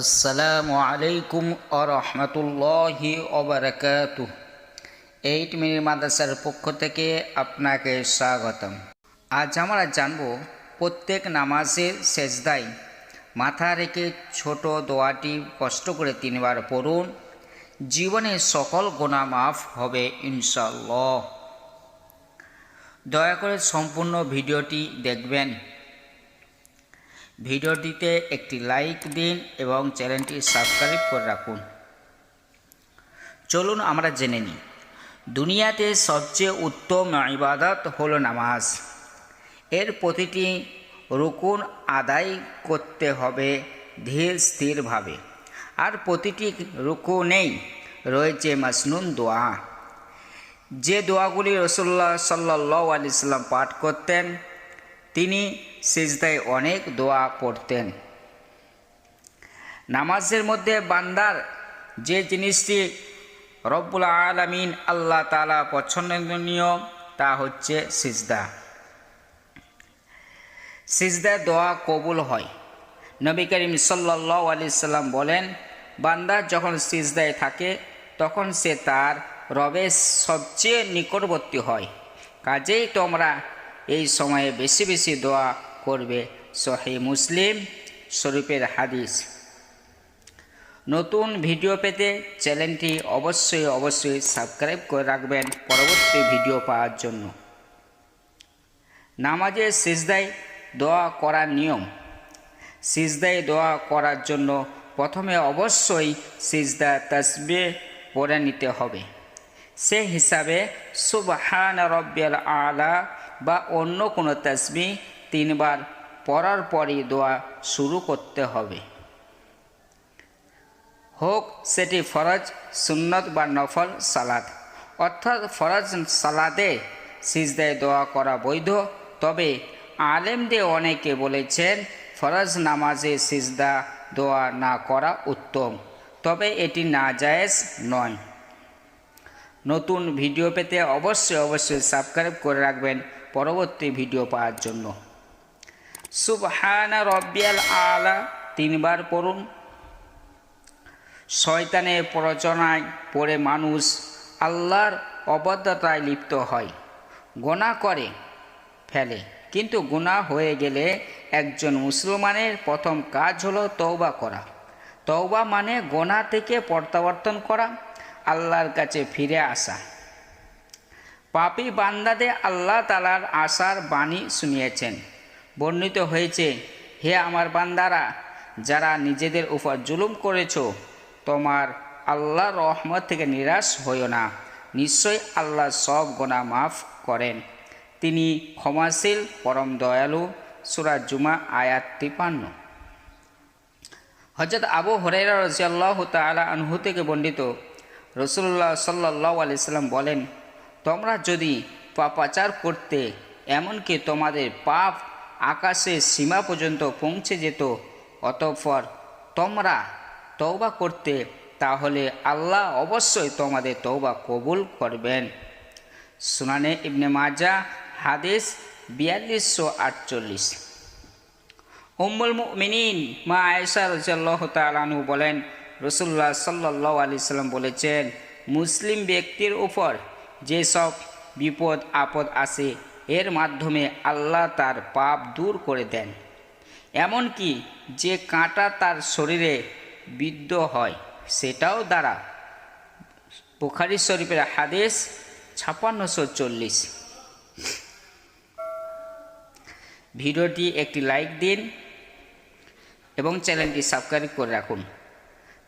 আসসালামু আলাইকুম আরহামতুল্লাহি ওবরাকাতু এইট মিনিট মাদ্রাসার পক্ষ থেকে আপনাকে স্বাগতম। আজ আমরা জানব প্রত্যেক নামাজের শেষদায় মাথা রেখে ছোট দোয়াটি কষ্ট করে তিনবার পড়ুন। জীবনে সকল গোনা মাফ হবে ইনশাল্লাহ দয়া করে সম্পূর্ণ ভিডিওটি দেখবেন। ভিডিওটিতে একটি লাইক দিন এবং চ্যানেলটি সাবস্ক্রাইব করে রাখুন। চলুন আমরা জেনে নিই। দুনিয়াতে সবচেয়ে উত্তম ইবাদত হলো নামাজ। এর প্রতিটি রুকুন আদায় করতে হবে ধীর স্থিরভাবে। আর প্রতিটি রুকুনেই রয়েছে মাসনুন দোয়া। যে দোয়াগুলি রসুল্লাহ সাল্লাহ আলি সাল্লাম পাঠ করতেন, তিনি সিজদায় অনেক দোয়া পড়তেন। নামাজের মধ্যে বান্দার যে জিনিসটি রব্বুল আলমিন আল্লাহ তালা পছন্দনীয়, তা হচ্ছে সিজদা। সিজদায় দোয়া কবুল হয়। নবী করিম সাল্লাহ আলি সাল্লাম বলেন, বান্দা যখন সিজদায় থাকে, তখন সে তার রবের সবচেয়ে নিকটবর্তী হয়। কাজেই তোমরা এই সময়ে বেশি বেশি দোয়া করবে সহি মুসলিম শরীফের হাদিস। নতুন ভিডিও পেতে চ্যানেলটি অবশ্যই অবশ্যই সাবস্ক্রাইব করে রাখবেন পরবর্তী ভিডিও পাওয়ার জন্য। নামাজের সিজদায় দোয়া করার নিয়ম। সিজদায় দোয়া করার জন্য প্রথমে অবশ্যই সিজদা তসবে পড়ে নিতে হবে। সে হিসাবে সুবহান রব্বিয়াল আলা বা অন্য কোনো তসবি তিনবার পড়ার পরই দোয়া শুরু করতে হবে। হোক, সেটি ফরজ, সুন্নত বা নফল সালাদ। অর্থাৎ ফরজ সালাদে সিজদায় দোয়া করা বৈধ। তবে আলেমদের অনেকে বলেছেন, ফরজ নামাজে সিজদা দোয়া না করা উত্তম। তবে এটি না জায়েজ নয়। নতুন ভিডিও পেতে অবশ্যই অবশ্যই সাবস্ক্রাইব করে রাখবেন। পরবর্তী ভিডিও পাওয়ার জন্য। সুবহানা রব্বিয়াল আলা, তিনবার পড়ুন। শয়তানের প্ররোচনায় পড়ে মানুষ আল্লাহর অবদ্ধতায় লিপ্ত হয়, গোনা করে, ফেলে। কিন্তু গুণা হয়ে গেলে একজন মুসলমানের প্রথম কাজ হলো তৌবা করা। তৌবা মানে গোনা থেকে প্রত্যাবর্তন করা, আল্লাহর কাছে ফিরে আসা। পাপি বান্দাদে আল্লাহ তালার আশার বাণী শুনিয়েছেন। বর্ণিত হয়েছে, হে আমার বান্দারা, যারা নিজেদের উপর জুলুম করেছ, তোমার আল্লাহ রহমত থেকে নিরাশ হইও না। নিশ্চয়ই আল্লাহ সব গোনা মাফ করেন। তিনি ক্ষমাশীল, পরম দয়ালু। সুরা জুমা, আয়াত তিপান্ন হজরত আবু হরেরা রাজিয়াল্লাহ তালা আনহু থেকে বর্ণিত রসুল্লাহ সাল্লাহ আলি সাল্লাম বলেন, তোমরা যদি পাপাচার করতে, এমনকি তোমাদের পাপ আকাশের সীমা পর্যন্ত পৌঁছে যেত। অতঃপর তোমরা তৌবা করতে, তাহলে আল্লাহ অবশ্যই তোমাদের তৌবা কবুল করবেন। সুনানে ইবনে মাজা, হাদিস বিয়াল্লিশশো আটচল্লিশ। উম্মুল মিনিন মা আয়েশা রাজিয়াল্লাহ তালানু বলেন রসুল্লাহ সাল্লাহ আলি সাল্লাম বলেছেন, মুসলিম ব্যক্তির উপর যেসব বিপদ আপদ আসে এর মাধ্যমে আল্লাহ তার পাপ দূর করে দেন। এমনকি যে কাঁটা তার শরীরে বিদ্ধ হয়, সেটাও দ্বারা। বুখারি শরীফের হাদেশ ছাপান্নশো চল্লিশ। ভিডিওটি একটি লাইক দিন এবং চ্যানেলটি সাবস্ক্রাইব করে রাখুন।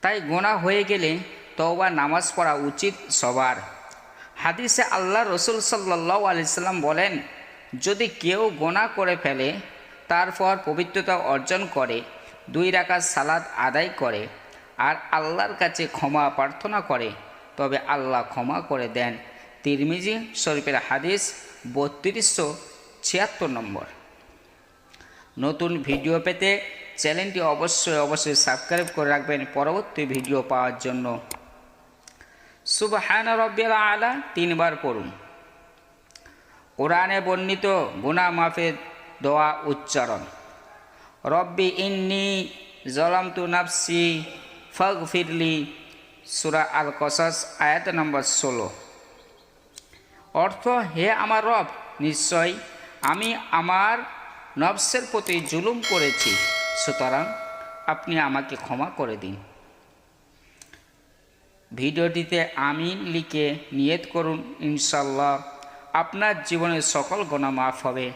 তাই গোনা হয়ে গেলে তওবা নামাজ পড়া উচিত সবার। হাদিসে আল্লাহ রসুল সাল্লাহ আলিয়াল্লাম বলেন, যদি কেউ গোনা করে ফেলে, তারপর পবিত্রতা অর্জন করে, দুই রাকাত সালাদ আদায় করে, আর আল্লাহর কাছে ক্ষমা প্রার্থনা করে, তবে আল্লাহ ক্ষমা করে দেন। তিরমিজি শরীফের হাদিস বত্রিশশো ছিয়াত্তর নম্বর। নতুন ভিডিও পেতে চ্যানেলটি অবশ্যই অবশ্যই সাবস্ক্রাইব করে রাখবেন। পরবর্তী ভিডিও পাওয়ার জন্য সুবহান রব্বিল আলা তিনবার পড়ুন। কোরআনে বর্ণিত গুনা মাফের দোয়া উচ্চারণ। রব্বি ইন্নি জলাম তু নাফসি ফগ ফিরলি সুরা আল কসাস আয়াত নম্বর ষোলো। অর্থ, হে আমার রব, নিশ্চয় আমি আমার নবসের প্রতি জুলুম করেছি, সুতরাং আপনি আমাকে ক্ষমা করে দিন। ভিডিওটিতে আমি লিখে নিয়ত করুন ইনশাল্লাহ আপনার জীবনের সকল গোনা মাফ হবে।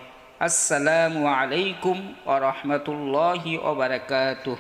আসসালামু আলাইকুম ও রহমতুল্লাহি ওবরাকাতুহ